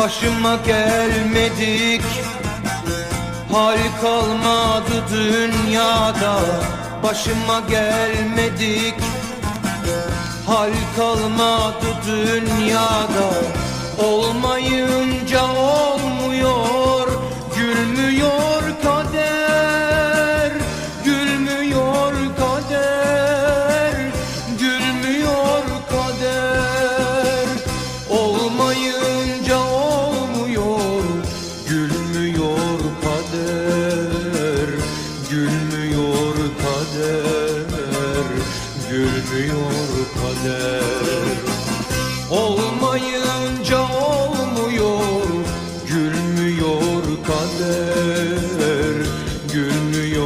Başıma gelmedik. Hal kalmadı dünyada Başıma gelmedik. Hal kalmadı dünyada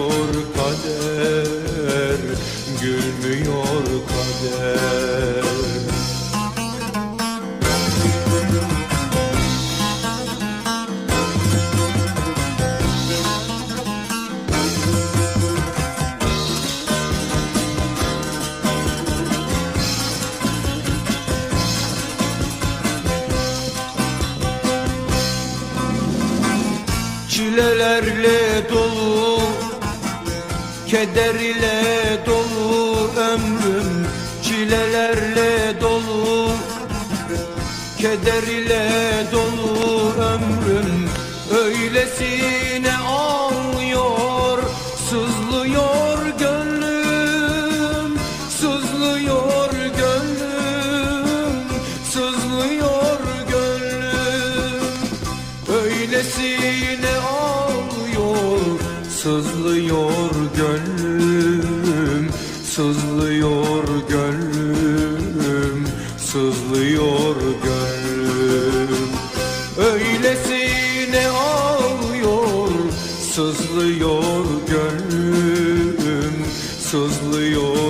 Gülmüyor kader Gülmüyor kader. Çilelerle dolu Keder ile dolu ömrüm Çilelerle dolu. Keder ile dolu ömrüm Öylesine ağlıyor Sızlıyor gönlüm Sızlıyor gönlüm Sızlıyor gönlüm. Öylesine ağlıyor Sızlıyor gönlüm Sızlıyor gönlüm Sızlıyor gönlüm. Öylesine ağlıyor Sızlıyor gönlüm Sızlıyor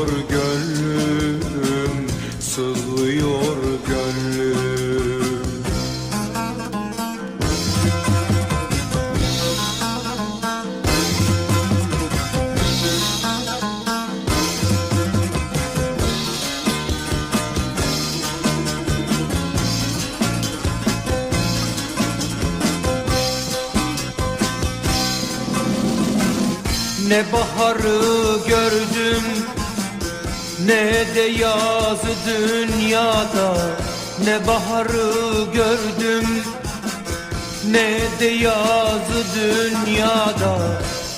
Ne baharı gördüm ne de yazı dünyada. Ne baharı gördüm ne de yazı dünyada.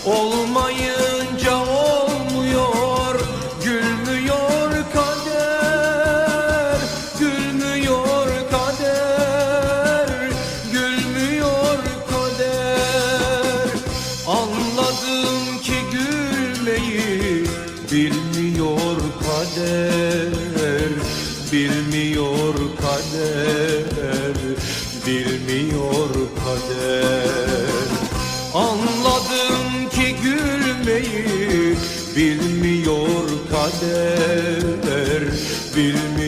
Olmayınca olmuyor Gülmüyor kader Gülmüyor gülmeyi Bilmiyor kader? Bilmiyor kader. Bilmiyor kader. Anladım ki gülmeyi Bilmiyor kader. Bilmiyor